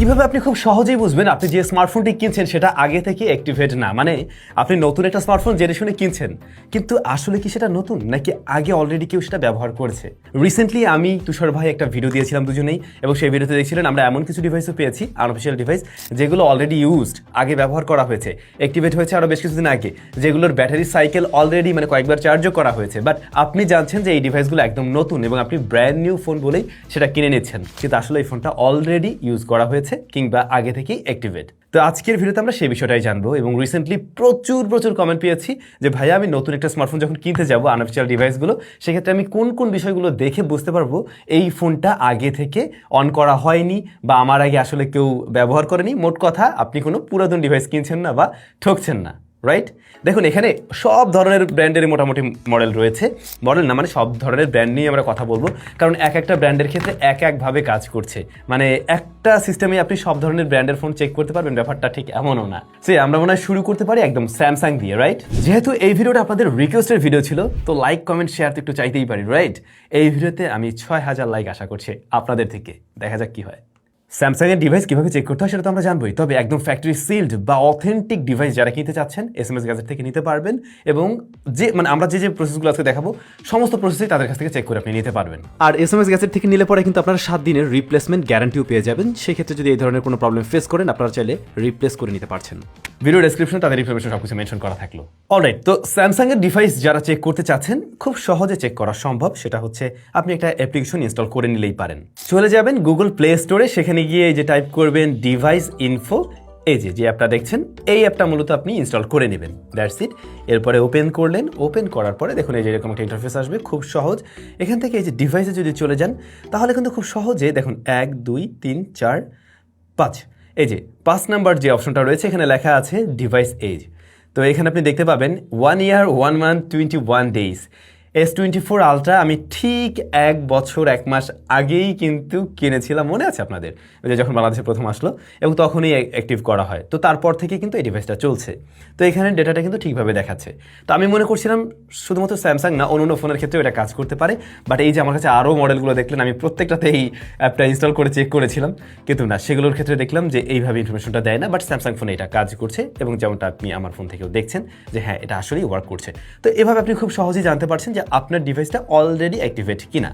কীভাবে আপনি খুব সহজেই বুঝবেন আপনি যে স্মার্টফোনটি কিনছেন সেটা আগে থেকে অ্যাক্টিভেট না? মানে আপনি নতুন একটা স্মার্টফোন জেনে কিনছেন, কিন্তু আসলে কি সেটা নতুন? নাকি আগে অলরেডি কেউ সেটা ব্যবহার করেছে? রিসেন্টলি আমি তুষার ভাই একটা ভিডিও দিয়েছিলাম দুজনেই, এবং সেই ভিডিওতে দেখছিলেন আমরা এমন কিছু ডিভাইসও পেয়েছি আনঅফিসিয়াল ডিভাইস যেগুলো অলরেডি ইউজড আগে ব্যবহার করা হয়েছে। অ্যাক্টিভেট হয়েছে আরও বেশ কিছুদিন আগে, যেগুলোর ব্যাটারি সাইকেল অলরেডি মানে কয়েকবার চার্জও করা হয়েছে। বাট আপনি জানছেন যে এই ডিভাইসগুলো একদম নতুন, এবং আপনি ব্র্যান্ড নিউ ফোন বলেই সেটা কিনে নিচ্ছেন, কিন্তু আসলে এই ফোনটা অলরেডি ইউজ করা হয়েছে। কিংবা আগে থেকেই অ্যাক্টিভেট তো আজকের ভিডিওতে আমরা সেই বিষয়টাই জানব এবং রিসেন্টলি প্রচুর প্রচুর কমেন্ট পেয়েছি যে, ভাইয়া, আমি নতুন একটা স্মার্টফোন যখন কিনতে যাব আনঅফিসিয়াল ডিভাইসগুলো সেক্ষেত্রে আমি কোন কোন বিষয়গুলো দেখে বুঝতে পারব এই ফোনটা আগে থেকে অন করা হয়নি বা আমার আগে আসলে কেউ ব্যবহার করেনি? মোট কথা, আপনি কোনো পুরাতন ডিভাইস কিনছেন না বা ঠকছেন না। রাইট দেখুন, এখানে সব ধরনের ব্র্যান্ডের মোটামুটি মডেল রয়েছে। মডেল না মানে সব ধরনের ব্র্যান্ড নিয়ে আমরা কথা বলব। কারণ এক একটা ব্র্যান্ডের ক্ষেত্রে এক একভাবে কাজ করছে। মানে একটা সিস্টেমে আপনি সব ধরনের ব্র্যান্ডের ফোন চেক করতে পারবেন, ব্যাপারটা ঠিক এমনও না। সে আমরা মনে হয় শুরু করতে পারি একদম স্যামসাং দিয়ে রাইট যেহেতু এই ভিডিওটা আপনাদের রিকোয়েস্টের ভিডিও ছিল, তো লাইক কমেন্ট শেয়ার তো একটু চাইতেই পারি রাইট এই ভিডিওতে আমি ছয় হাজার লাইক আশা করছি আপনাদের থেকে। দেখা যাক কি হয়। স্যামসাং এর ডিভাইস কীভাবে চেক করতে হয় সেটা তো আমরা জানবোই। তবে একদম ফ্যাক্টরি সিল্ড বা অথেন্টিক ডিভাইস যারা কিনতে চাচ্ছেন এস এম এস গ্যাজেট থেকে নিতে পারবেন এবং যে মানে আমরা যে যে প্রসেসগুলো আজকে দেখাবো সমস্ত প্রসেসই তাদের কাছ থেকে চেক করে আপনি নিতে পারবেন। আর এস এম এস গ্যাসেট থেকে নিলে পরে কিন্তু আপনারা সাত দিনের রিপ্লেসমেন্ট গ্যারান্টিও পেয়ে যাবেন। সেক্ষেত্রে যদি এই ধরনের কোনো প্রবলেম ফেস করেন আপনারা চাইলে রিপ্লেস করে নিতে পারছেন। ভিডিও ডেসক্রিপশনে তাদের ইনফরমেশন সবকিছু মেনশন করা থাকল। অলরাইট তো স্যামসাং এর ডিভাইস যারা চেক করতে চাচ্ছেন খুব সহজে চেক করা সম্ভব। সেটা হচ্ছে আপনি একটা অ্যাপ্লিকেশন ইনস্টল করে নিলেই পারেন। চলে যাবেন গুগল প্লে স্টোরে সেখানে গিয়ে এই যে টাইপ করবেন ডিভাইস ইনফো এই যে যে অ্যাপটা দেখছেন, এই অ্যাপটা মূলত আপনি ইনস্টল করে নেবেন। দ্যাটস ইট এরপরে ওপেন করলেন। ওপেন করার পরে দেখুন এই যে এরকম একটা ইন্টারফেস আসবে, খুব সহজ। এখান থেকে এই যে ডিভাইসে যদি চলে যান, তাহলে কিন্তু খুব সহজে দেখুন, এক, দুই, তিন, চার, পাঁচ। এই যে, পাঁচ নাম্বার যে অপশনটা রয়েছে, এখানে লেখা আছে ডিভাইস এজ তো এখানে আপনি দেখতে পাবেন one year one month twenty one days S twenty four ultra আমি ঠিক এক বছর, এক মাস আগেই কিন্তু কিনেছিলাম, মনে আছে আপনাদের? যে যখন বাংলাদেশে প্রথম আসলো এবং তখনই অ্যাক্টিভ করা হয়। তো তারপর থেকে কিন্তু এই ডিভাইসটা চলছে। তো এখানে ডেটাটা কিন্তু ঠিকভাবে দেখাচ্ছে। তো আমি মনে করছিলাম শুধুমাত্র স্যামসাং না অন্য অন্য ফোনের ক্ষেত্রেও এটা কাজ করতে পারে। বাট এই যে আমার কাছে আরও মডেলগুলো দেখলেন, আমি প্রত্যেকটাতে এই অ্যাপটা ইনস্টল করে চেক করেছিলাম। কিন্তু না, সেগুলোর ক্ষেত্রে দেখলাম যে এইভাবে ইনফরমেশনটা দেয় না। বাট স্যামসাং ফোনে এটা কাজ করছে এবং যেমনটা আপনি আমার ফোন থেকেও দেখছেন যে হ্যাঁ এটা আসলেই ওয়ার্ক করছে। তো এভাবে আপনি খুব সহজেই জানতে পারছেন যে আপনার ডিভাইসটা অলরেডি অ্যাক্টিভেট কিনা।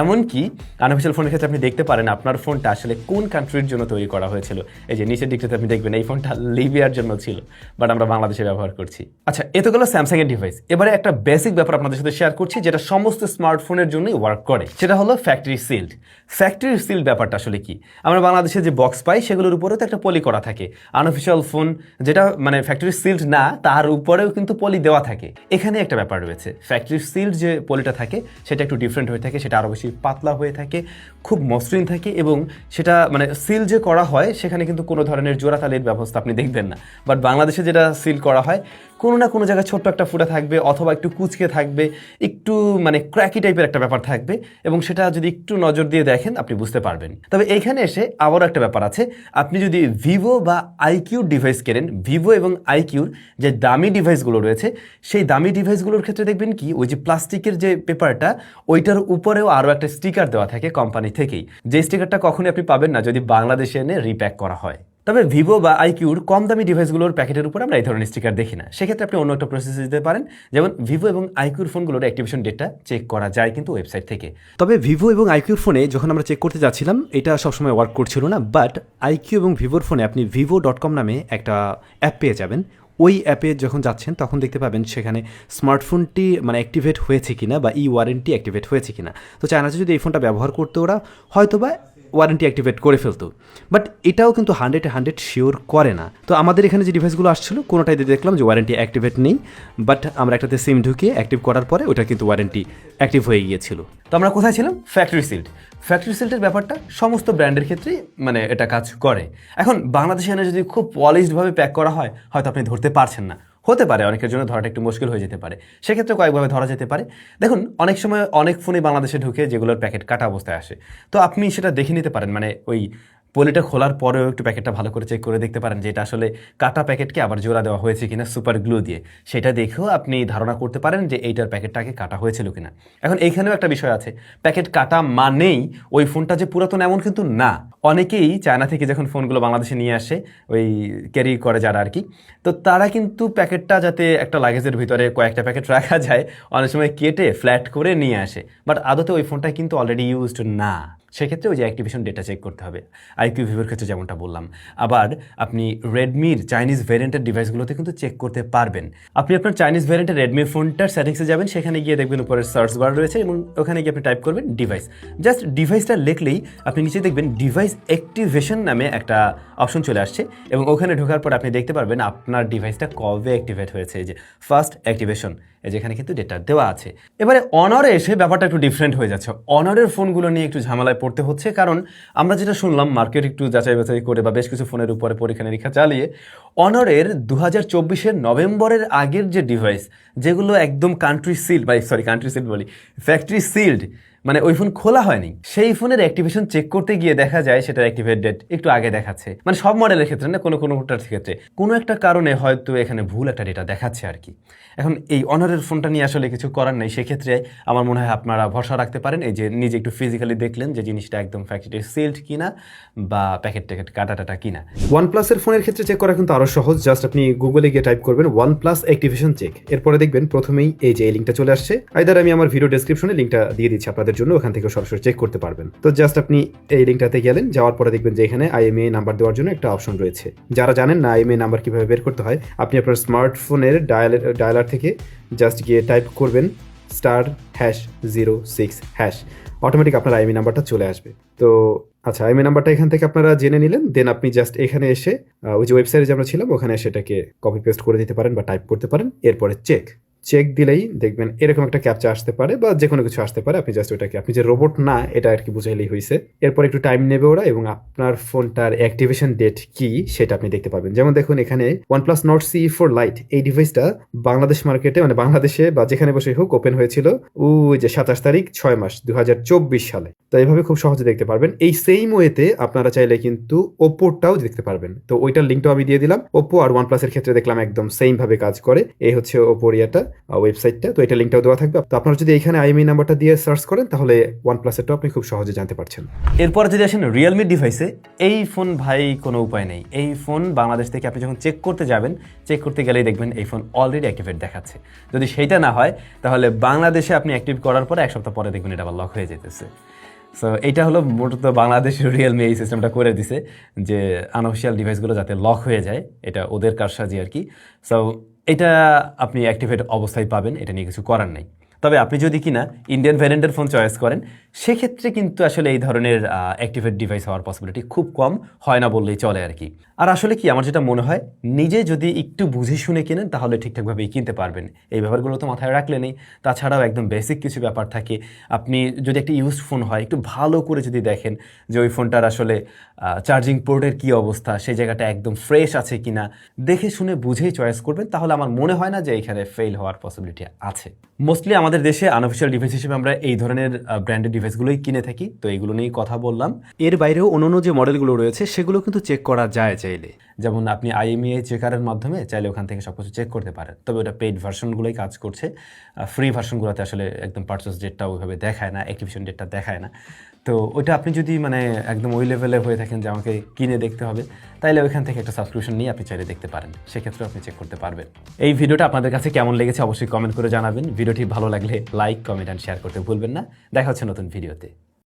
এমনকি আনঅফিসিয়াল ফোনের ক্ষেত্রে আপনি দেখতে পারেন আপনার ফোনটা আসলে কোন কান্ট্রির জন্য তৈরি করা হয়েছিল। এই যে নিচের দিকটাতে আপনি দেখবেন এই ফোনটা লিবিয়ার জন্য ছিল বাট আমরা বাংলাদেশে ব্যবহার করছি। আচ্ছা এত গেল স্যামসাং এর ডিভাইস এবারে একটা বেসিক ব্যাপার আপনাদের সাথে শেয়ার করছি, যেটা সমস্ত স্মার্টফোনের জন্যই ওয়ার্ক করে। সেটা হলো ফ্যাক্টরি সিল্ড ফ্যাক্টরি সিল্ড ব্যাপারটা আসলে কি? আমরা বাংলাদেশে যে বক্স পাই, সেগুলোর উপরেও তো একটা পলি করা থাকে। আনঅফিসিয়াল ফোন যেটা মানে ফ্যাক্টরি সিল্ড না, তার উপরেও কিন্তু পলি দেওয়া থাকে। এখানে একটা ব্যাপার রয়েছে। ফ্যাক্টরি সিল্ড যে পলিটা থাকে, সেটা একটু ডিফারেন্ট হয়ে থাকে, সেটা আরও বেশি পাতলা হয়ে থাকে, খুব মসৃণ থাকে এবং সেটা মানে সিল যে করা হয়, সেখানে কিন্তু কোনো ধরনের জোড়াতালির ব্যবস্থা আপনি দেখবেন না। বাট বাংলাদেশে যেটা সিল করা হয় কোনো না কোনো জায়গায় ছোট্ট একটা ফুটা থাকবে অথবা একটু কুচকে থাকবে, একটু মানে ক্র্যাকি টাইপের একটা ব্যাপার থাকবে এবং সেটা যদি একটু নজর দিয়ে দেখেন আপনি বুঝতে পারবেন। তবে এইখানে এসে আবারও একটা ব্যাপার আছে, আপনি যদি ভিভো বা আইকিউর ডিভাইস কেনেন ভিভো এবং আইকিউর যে দামি ডিভাইসগুলো রয়েছে, সেই দামি ডিভাইসগুলোর ক্ষেত্রে দেখবেন কি, ওই যে প্লাস্টিকের যে পেপারটা, ওইটার উপরেও আরও একটা স্টিকার দেওয়া থাকে কোম্পানি থেকেই। যে স্টিকারটা কখনই আপনি পাবেন না যদি বাংলাদেশে এনে রিপ্যাক করা হয়। তবে ভিভো বা আইকিউর কম দামি ডিভাইসগুলোর প্যাকেটের উপর আমরা এই ধরনের স্টিকার দেখি না। সেক্ষেত্রে আপনি অন্য একটা প্রসেস দিতে পারেন। যেমন ভিভো এবং আইকিউর ফোনগুলোর অ্যাক্টিভেশন ডেটটা চেক করা যায় কিন্তু ওয়েবসাইট থেকে। তবে ভিভো এবং আইকিউর ফোনে যখন আমরা চেক করতে যাচ্ছিলাম, এটা সবসময় ওয়ার্ক করছিল না বাট আইকিউ এবং ভিভোর ফোনে আপনি ভিভো ডট কম নামে একটা অ্যাপ পেয়ে যাবেন। ওই অ্যাপে যখন যাচ্ছেন, তখন দেখতে পাবেন সেখানে স্মার্টফোনটি মানে অ্যাক্টিভেট হয়েছে কিনা বা ই ওয়ারেন্টি অ্যাক্টিভেট হয়েছে কিনা। তো চায়নাতে যদি এই ফোনটা ব্যবহার করতে ওরা হয়তো বা ওয়ারেন্টি অ্যাক্টিভেট করে ফেলতো। বাট এটাও কিন্তু হান্ড্রেড হান্ড্রেড শিওর করে না। তো আমাদের এখানে যে ডিভাইসগুলো আসছিল, কোনোটাই দেখলাম যে ওয়ারেন্টি অ্যাক্টিভেট নেই। বাট আমরা একটাতে সিম ঢুকিয়ে অ্যাক্টিভ করার পরে ওটা কিন্তু ওয়ারেন্টি অ্যাক্টিভ হয়ে গিয়েছিল। তো আমরা কোথায় ছিলাম? ফ্যাক্টরি সিল্ড ফ্যাক্টরি সিল্টের ব্যাপারটা সমস্ত ব্র্যান্ডের ক্ষেত্রেই মানে এটা কাজ করে। এখন বাংলাদেশে এনে যদি খুব পলিশডভাবে প্যাক করা হয়, হয়তো আপনি ধরতে পারছেন না। হতে পারে, অনেকের জন্য ধরাটা একটু মুশকিল হয়ে যেতে পারে। সেক্ষেত্রে কয়েকভাবে ধরা যেতে পারে। দেখুন, অনেক সময় অনেক ফোনে বাংলাদেশে ঢুকে যেগুলোর প্যাকেট কাটা অবস্থায় আসে। তো আপনি সেটা দেখে নিতে পারেন মানে ওই পলিটা খোলার পরেও একটু প্যাকেটটা ভালো করে চেক করে দেখতে পারেন যে এটা আসলে কাটা প্যাকেটকে আবার জোড়া দেওয়া হয়েছে কিনা সুপার গ্লু দিয়ে। সেটা দেখেও আপনি ধারণা করতে পারেন যে এইটার প্যাকেটটাকে কাটা হয়েছিল কিনা। এখন এইখানেও একটা বিষয় আছে প্যাকেট কাটা মানেই ওই ফোনটা যে পুরাতন এমন কিন্তু না। অনেকেই চায়না থেকে যখন ফোনগুলো বাংলাদেশে নিয়ে আসে, ওই ক্যারি করে যারা আর কি তো তারা কিন্তু প্যাকেটটা যাতে একটা লাগেজের ভিতরে কয়েকটা প্যাকেট রাখা যায়, অনেক সময় কেটে ফ্ল্যাট করে নিয়ে আসে। বাট আদতে ওই ফোনটা কিন্তু অলরেডি ইউজড না। সেক্ষেত্রে ওই যে অ্যাক্টিভেশন ডেটা চেক করতে হবে। আইকিউ ভিভোর ক্ষেত্রে যেমনটা বললাম। আবার আপনি রেডমির চাইনিজ ভ্যারিয়েন্টের ডিভাইসগুলোতে কিন্তু চেক করতে পারবেন। আপনি আপনার চাইনিজ ভ্যারিয়েন্টের রেডমি ফোনটার সেটিংসে যাবেন, সেখানে গিয়ে দেখবেন উপরে সার্চ বার রয়েছে এবং ওখানে গিয়ে আপনি টাইপ করবেন ডিভাইস জাস্ট ডিভাইসটা লিখলেই আপনি নিচে দেখবেন ডিভাইস অ্যাক্টিভেশন নামে একটা অপশন চলে আসছে এবং ওখানে ঢোকার পর আপনি দেখতে পারবেন আপনার ডিভাইসটা কবে অ্যাক্টিভেট হয়েছে। এই যে ফার্স্ট অ্যাক্টিভেশন যেখানে কিন্তু ডেটা দেওয়া আছে। এবারে অনারে এসে ব্যাপারটা একটু ডিফারেন্ট হয়ে যাচ্ছে। অনারের ফোনগুলো নিয়ে একটু ঝামেলায় পড়তে হচ্ছে কারণ আমরা যেটা শুনলাম মার্কেট একটু যাচাই বাছাই করে বা বেশ কিছু ফোনের উপরে পরীক্ষা নিরীক্ষা চালিয়ে অনারের দু হাজার চব্বিশের নভেম্বরের আগের যে ডিভাইস যেগুলো একদম কান্ট্রি সিল্ড বা সরি কান্ট্রি সিল্ড বলি ফ্যাক্টরি সিল্ড মানে ওই ফোন খোলা হয়নি। সেই ফোনের অ্যাক্টিভেশন চেক করতে গিয়ে দেখা যায় সেটার অ্যাক্টিভেট ডেট একটু আগে দেখাচ্ছে। মানে সব মডেলের ক্ষেত্রে না, কোনো কোনোটার ক্ষেত্রে। কোনো একটা কারণে হয়তো এখানে ভুল একটা ডেটা দেখাচ্ছে আর কি। এখন এই অনারের ফোনটা নিয়ে আসলে কিছু করার নেই। সেক্ষেত্রে আমার মনে হয় আপনারা ভরসা রাখতে পারেন। এই যে নিজে একটু ফিজিক্যালি দেখলেন যে জিনিসটা একদম ফ্যাক্টরি সিল্ড কিনা বা প্যাকেট ট্যাকেট কাটা টাটা কিনা। ওয়ান প্লাসের ফোনের ক্ষেত্রে চেক করা কিন্তু আরও সহজ। জাস্ট আপনি গুগলে গিয়ে টাইপ করবেন ওয়ান প্লাস অ্যাক্টিভেশন চেক এরপরে দেখবেন প্রথমেই এই যে এই লিঙ্কটা চলে আসছে। আইদার আমি আমার ভিডিও ডেসক্রিপশনে লিঙ্কটা দিয়ে দিচ্ছি আপনাদের জন্য ওখান থেকে সরাসরি চেক করতে পারবেন। তো জাস্ট আপনি এই লিঙ্কটাতে গেলেন, যাওয়ার পরে দেখবেন যে এখানে আইএমএ নাম্বার দেওয়ার জন্য একটা অপশন রয়েছে। যারা জানেন না আইএমএ নাম্বার কীভাবে বের করতে হয়, আপনি আপনার স্মার্টফোনের ডায়াল ডায়ালার থেকে জাস্ট গিয়ে টাইপ করবেন star hash zero six hash automatic আপনার আইএমএ নাম্বারটা চলে আসবে। তো আচ্ছা আইএমএ নাম্বারটা এখান থেকে আপনারা জেনে নিলেন দেন আপনি জাস্ট এখানে এসে ওই যে ওয়েবসাইটে যে আমরা ছিলাম, ওখানে সেটাকে কপি পেস্ট করে দিতে পারেন বা টাইপ করতে পারেন, এরপরে চেক চেক দিলেই দেখবেন এরকম একটা ক্যাপচা আসতে পারে বা যে কোনো কিছু আসতে পারে। আপনি জাস্ট ওটাকে আপনি যে রোবট না, এটা আর কি বুঝাইলেই হয়েছে এরপর একটু টাইম নেবে ওরা এবং আপনার ফোনটার অ্যাক্টিভেশন ডেট কি সেটা আপনি দেখতে পাবেন। যেমন দেখুন এখানে OnePlus Nord C four lite এই ডিভাইসটা বাংলাদেশ মার্কেটে মানে বাংলাদেশে বা যেখানে বসে হোক ওপেন হয়েছিল ওই যে সাতাশ তারিখ ছয় মাস দু হাজার চব্বিশ সালে। তো এইভাবে খুব সহজে দেখতে পারবেন। এই সেম ওয়েতে আপনারা চাইলে কিন্তু ওপোটাও দেখতে পারবেন। তো ওইটার লিঙ্কটাও আমি দিয়ে দিলাম। ওপো আর ওয়ান প্লাসের ক্ষেত্রে দেখলাম একদম সেম ভাবে কাজ করে। এই হচ্ছে ওপোর ইয়াটা। ওয়েবসাইটটা তো এটা লিঙ্কটাও দেওয়া থাকবে। তো আপনারা যদি এখানে আইএমই নাম্বারটা দিয়ে সার্চ করেন, তাহলে ওয়ান প্লাসেরটাও আপনি খুব সহজে জানতে পারছেন। এরপর যদি আসেন রিয়েলমি ডিভাইসে এই ফোন ভাই কোনো উপায় নেই। এই ফোন বাংলাদেশ থেকে আপনি যখন চেক করতে যাবেন চেক করতে গেলেই দেখবেন এই ফোন অলরেডি অ্যাক্টিভেট দেখাচ্ছে। যদি সেইটা না হয়, তাহলে বাংলাদেশে আপনি অ্যাক্টিভ করার পরে এক সপ্তাহ পরে দেখবেন এটা আবার লক হয়ে যেতেছে সো এইটা হলো মূলত বাংলাদেশের রিয়েলমি এই সিস্টেমটা করে দিছে যে আনঅফিসিয়াল ডিভাইসগুলো যাতে লক হয়ে যায়, এটা ওদের কারসাজি আর কি। সো এটা আপনি অ্যাক্টিভেট অবস্থায় পাবেন এটা নিয়ে কিছু করার নেই। তবে আপনি যদি কিনা ইন্ডিয়ান ভ্যারিয়েন্টের ফোন চয়েস করেন, সেক্ষেত্রে কিন্তু আসলে এই ধরনের অ্যাক্টিভেট ডিভাইস হওয়ার পসিবিলিটি খুব কম হয় না বললেই চলে আর কি। আর আসলে কি, আমার যেটা মনে হয়, নিজে যদি একটু বুঝে শুনে কেনেন, তাহলে ঠিকঠাকভাবেই কিনতে পারবেন। এই ব্যাপারগুলো তো মাথায় রাখলে নেই। তাছাড়াও একদম বেসিক কিছু ব্যাপার থাকে। আপনি যদি একটা ইউজ ফোন হয়, একটু ভালো করে যদি দেখেন যে ওই ফোনটার আসলে চার্জিং পোর্টের কি অবস্থা, সেই জায়গাটা একদম ফ্রেশ আছে কিনা, দেখে শুনে বুঝেই চয়েস করবেন, তাহলে আমার মনে হয় না যে এখানে ফেল হওয়ার পসিবিলিটি আছে। মোস্টলি আমাদের দেশে আনঅফিসিয়াল ডিভাইস হিসেবে আমরা এই ধরনের ব্র্যান্ডেড ডিভাইসগুলোই কিনে থাকি। তো এগুলো নিয়েই কথা বললাম। এর বাইরেও অন্যান্য যে মডেলগুলো রয়েছে, সেগুলো কিন্তু চেক করা যায় চাইলে। যেমন আপনি আইএমইআই চেকারের মাধ্যমে চাইলে ওখান থেকে সব কিছু চেক করতে পারেন। তবে ওটা পেইড ভার্সনগুলোই কাজ করছে। ফ্রি ভার্সনগুলোতে আসলে একদম পার্চেস ডেটটা ওইভাবে দেখায় না অ্যাক্টিভেশন ডেটটা দেখায় না। তো ওইটা আপনি যদি মানে একদম ওই লেভেলে হয়ে থাকেন যে আমাকে কিনে দেখতে হবে, তাইলে ওইখান থেকে একটা সাবস্ক্রিপশন নিয়ে আপনি চাইলে দেখতে পারেন। সেক্ষেত্রেও আপনি চেক করতে পারবেন। এই ভিডিওটা আপনাদের কাছে কেমন লেগেছে অবশ্যই কমেন্ট করে জানাবেন। ভিডিওটি ভালো লাগলে লাইক কমেন্ট অ্যান্ড শেয়ার করতে ভুলবেন না। দেখা হচ্ছে নতুন ভিডিওতে